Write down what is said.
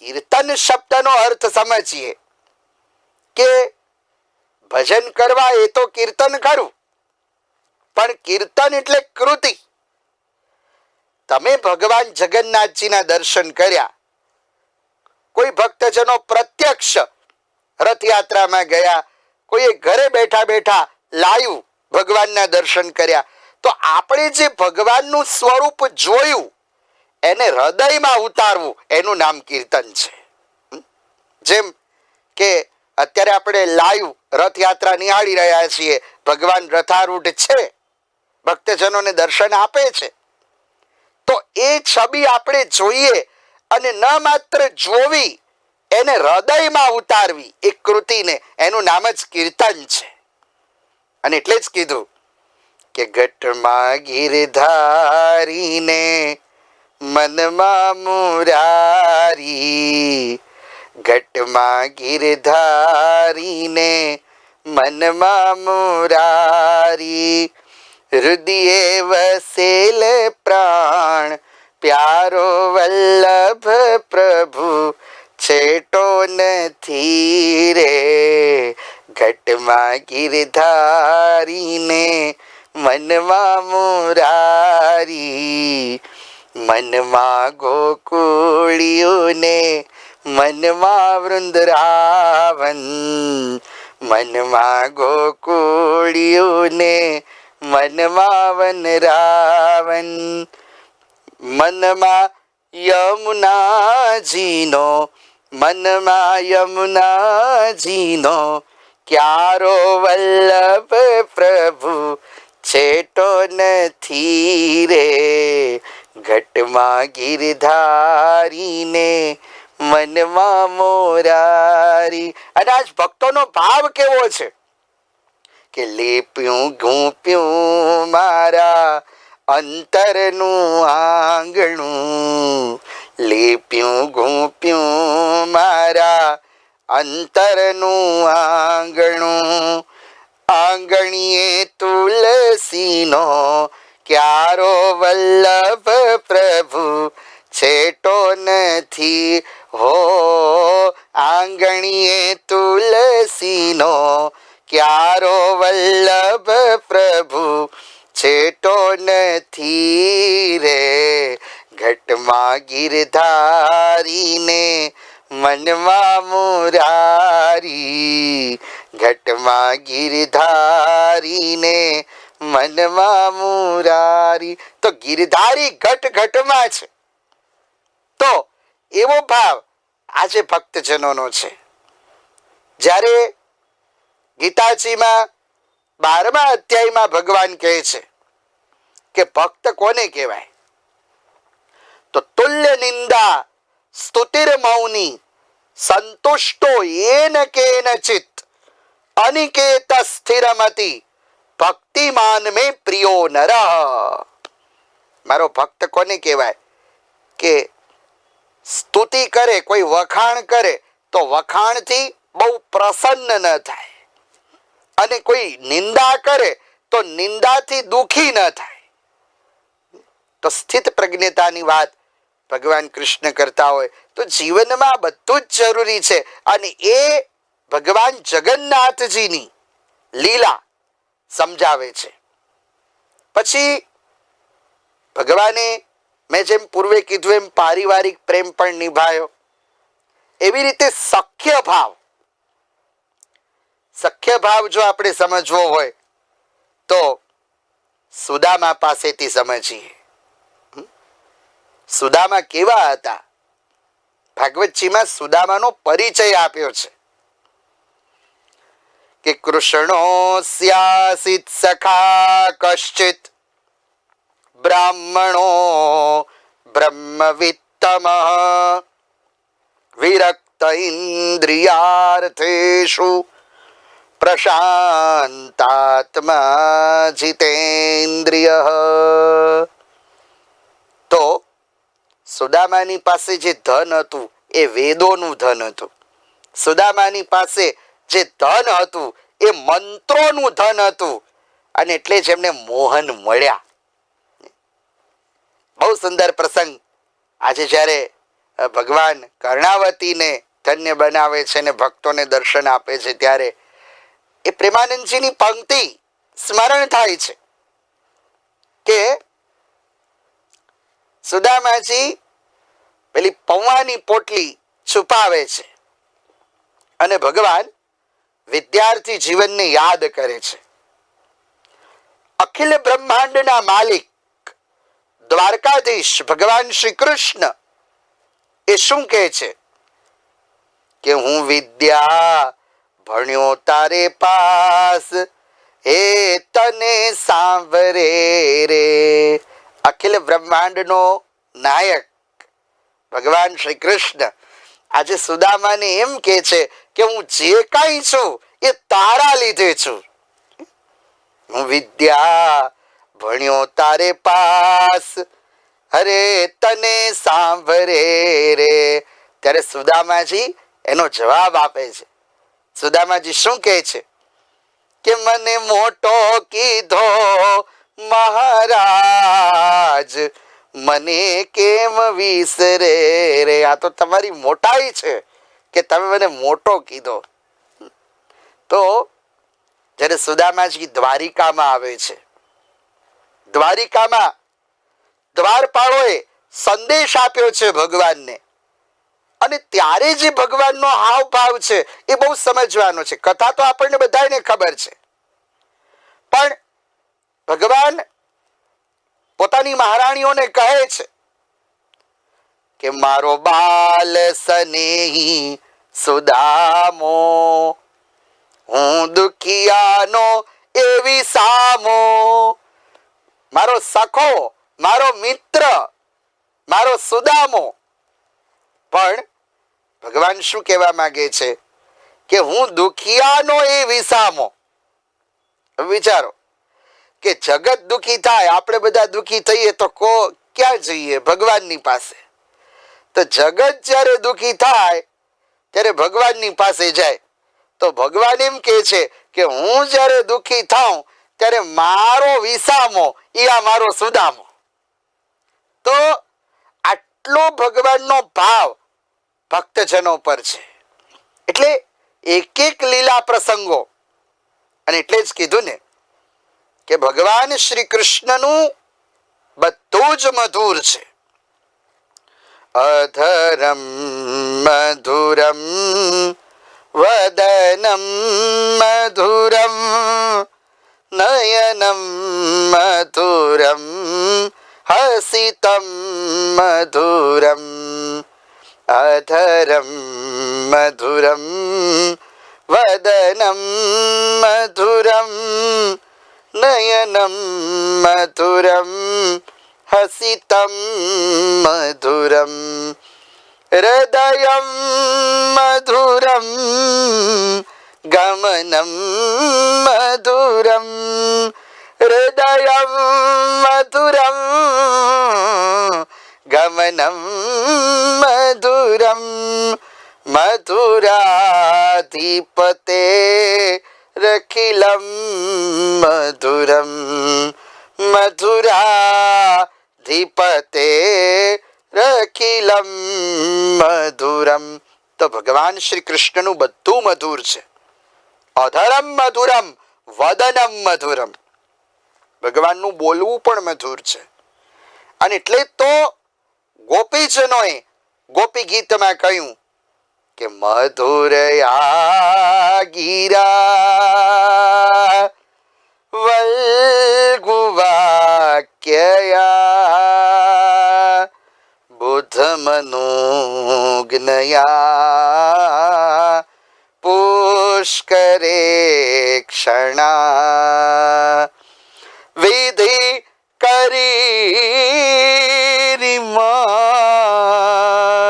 કીર્તન શબ્દનો અર્થ સમજીએ. કે ભજન કરવા એ તો કીર્તન ખરું. પણ કીર્તન એટલે કૃતિ. તમે ભગવાન જગન્નાથજીના દર્શન કર્યા. કોઈ ભક્તજનો પ્રત્યક્ષ રથયાત્રામાં ગયા. કોઈએ ઘરે બેઠા બેઠા લાયું ભગવાનના દર્શન કર્યા. તો આપણે જે ભગવાનનું સ્વરૂપ જોયું એને હૃદયમાં ઉતારવું, એનું નામ કીર્તન છે. જેમ કે અત્યારે આપણે લાઈવ રથયાત્રા નિહાળી રહ્યા છીએ, ભગવાન રથારૂઢ છે, ભક્તજનોને દર્શન આપે છે. તો એ છબી આપણે જોઈએ અને ન માત્ર જોવી, એને હૃદયમાં ઉતારવી, એ કૃતિને, એનું નામ જ કીર્તન છે. અને એટલે જ કીધું કે ઘટમાં ગીરધારીને મનમાં મુરારી ઘટમાં ગિરધારીને મનમાં મુરારી. હૃદયે વસેલ પ્રાણ, પ્યારો વલ્લભ પ્રભુ, છેટો નથી રે. ઘટમાં ગિરધારીને મનમાં મુરારી મનમાં ગોકુળિયોને મનમાં વૃંદરાવન. મનમાં ગોકુળિયોને મનમાં વનરાવન મનમાં યમુનાજીનો મનમાં યમુનાજીનો ક્યારો વલ્લભ પ્રભુ છેટો નથી રે. ઘટમાં ગીરધારીને મનમાં મોરારી. અને આજ ભક્તોનો ભાવ કેવો છે? કે લેપ્યું, ઘૂંપ્યું મારા અંતરનું આંગણું. લેપ્યું, ઘૂંપ્યું મારા અંતરનું આંગણું. આંગણીએ તુલસીનો ક્યારો વલ્લભ પ્રભુ છેટો નથી હો આંગણીએ તુલસીનો ક્યારો વલ્લભ પ્રભુ છેટો નથી રે ઘટમાં ગીરધારીને મનમાં મુરારી ઘટમાં ગીરધારીને મનમાં મુરારી. તો ગીરધારી ઘટ ઘટમાં છે. તો એવો ભાવ આજે ભક્તજનોનો છે. જ્યારે ગીતાજીમાં બારમા અધ્યાયમાં ભગવાન કહે છે કે ભક્ત કોને કહેવાય? તો તુલ્ય નિંદા સ્તુતિર મૌની સંતુષ્ટો એન કેન ચિત્ત અનિકેત સ્થિરમતી ભક્તિમાન મે પ્રિયો નર. મારો ભક્ત કોને કહેવાય? કે સ્તુતિ કરે, કોઈ વખાણ કરે, તો વખાણથી બહુ પ્રસન્ન ન થાય. અને કોઈ નિંદા કરે, તો નિંદાથી દુખી ન થાય. તો સ્થિત પ્રજ્ઞતાની વાત ભગવાન કૃષ્ણ કરતા હોય, તો જીવનમાં બધું જ જરૂરી છે. અને એ ભગવાન જગન્નાથજીની લીલા સમજાવે છે. પછી ભગવાને મેં જેમ પૂર્વે કીધું એમ પારિવારિક પ્રેમ પણ નિભાયો. એવી રીતે સખ્ય ભાવ સખ્ય ભાવ જો આપણે સમજવો હોય તો સુદામા પાસેથી સમજીએ? સુદામા કેવા હતા? ભાગવતજીમાં સુદામાનો પરિચય આપ્યો છે. કે કૃષ્ણો સ્યાસિત સખા કશ્ચિત બ્રાહ્મણો બ્રહ્મવિત્તમ વિરક્ત ઇન્દ્રિયાર્થેષુ પ્રશાંતાત્મા જીતેન્દ્રિય તો સુદામાની પાસે જે ધન હતું એ વેદોનું ધન હતું સુદામાની પાસે જે ધન હતું, એ મંત્રોનું ધન હતું. અને એટલે જ એમને મોહન મળ્યા. બહુ સુંદર પ્રસંગ. આજે જ્યારે ભગવાન કર્ણાવતીને ધન્ય બનાવે છે ને ભક્તોને દર્શન આપે છે ત્યારે એ પ્રેમાનંદજીની પંક્તિ સ્મરણ થાય છે કે સુદામાજી પેલી પૌવાની પોટલી છુપાવે છે. અને ભગવાન વિદ્યાર્થી જીવનને યાદ કરે છે. અખિલ બ્રહ્માંડના માલિક દ્વારકાધીશ ભગવાન શ્રી કૃષ્ણ એ શું કહે છે? કે હું વિદ્યા ભણ્યો તારે પાસ, હે તને સાંભરે રે. અખિલ બ્રહ્માંડનો નાયક ભગવાન શ્રી કૃષ્ણ આજે સુદામાને એમ કે છે કે હું જે કાંઈ છું એ તારા લીધે છું. હું વિદ્યા ભણ્યો તારે પાસ. અરે તને સાંભરે રે. ત્યારે સુદામાજી એનો જવાબ આપે છે. સુદામાજી શું કહે છે? કે મને મોટો કીધો, મહારાજ, મને કેમ વિસરે રે? આ તો તમારી મોટાઈ છે. કે તમે મને મોટો કીધો. તો જ્યારે સુદામાજી દ્વારિકામાં આવે છે. દ્વારિકામાં દ્વારપાળોએ સંદેશ આપ્યો છે ભગવાનને. અને ત્યારે જે ભગવાનનો હાવભાવ છે એ બહુ સમજવાનો છે. કથા તો આપણને બધાને ખબર છે. પણ ભગવાન પોતાની મહારાણીઓને કહે છે કે મારો બાલ સનેહી સુદામો, હું દુખિયાનો એવી સામો. મારો સખો, મારો મિત્ર, મારો સુદામો. પણ ભગવાન શું કહેવા માંગે છે? કે હું દુખિયાનો એ વિસામો વિચારો કે જગત દુખી થાય, આપણે બધા દુખી થઈએ તો કો, ક્યાં જઈએ ભગવાનની પાસે? તો જગત જ્યારે દુખી થાય, ત્યારે ભગવાનની પાસે જાય. તો ભગવાન એમ કહે છે કે હું જ્યારે દુઃખી થાઉં, ત્યારે મારો વિસામો એ આ મારો સુદામો. તો આટલો ભગવાનનો ભાવ ભક્તજનો પર છે. એટલે એક એક લીલા પ્રસંગો, અને એટલે જ કીધું ને કે ભગવાન શ્રી કૃષ્ણનું બધું જ મધુર છે. અધરમ મધુરમ વદનમ મધુરમ નયનમ મધુરમ હસિતમ મધુરમ અધરમ મધુરમ વદનમ મધુરમ નયનમ મધુરમ હસિતમ મધુરમ હૃદયમ મધુરમ ગમનમ મધુરમ હૃદયમ મધુરમ ગમનમ મધુરમ મધુરાધિપતે રખિલમ મધુરમ મધુરાધિપતે રખિલમ મધુરમ તો ભગવાન શ્રી કૃષ્ણનું બધું મધુર છે અધરમ મધુરમ વદનમ મધુરમ ભગવાનનું બોલવું પણ મધુર છે અને એટલે તો ગોપીજનોએ ગોપી ગીતમાં કહ્યું કે મધુરયા ગીરા બુદ્ધમનોજ્ઞયા પુષ્કરે ક્ષણા. વિધિ કરી